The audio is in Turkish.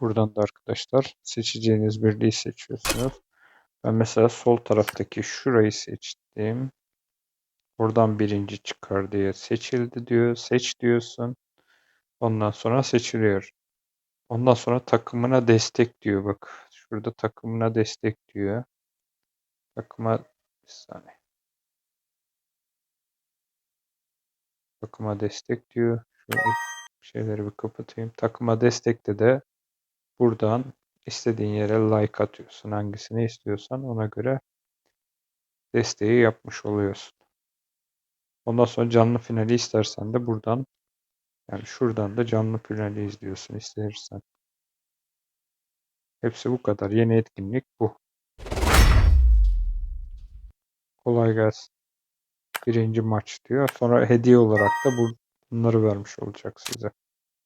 Buradan da arkadaşlar seçeceğiniz birliği seçiyorsunuz. Ben mesela sol taraftaki şurayı seçtim. Buradan birinci çıkar diye seçildi diyor. Seç diyorsun. Ondan sonra seçiliyor. Ondan sonra takımına destek diyor bak. Şurada takımına destek diyor. Takıma bir saniye. Takıma destek diyor. Şöyle şeyleri bir kapatayım. Takıma destekte de buradan istediğin yere like atıyorsun. Hangisini istiyorsan ona göre desteği yapmış oluyorsun. Ondan sonra canlı finali istersen de buradan yani şuradan da canlı finali izliyorsun istersen. Hepsi bu kadar. Yeni etkinlik bu. Kolay gelsin. Birinci maç diyor. Sonra hediye olarak da bu, bunları vermiş olacak size.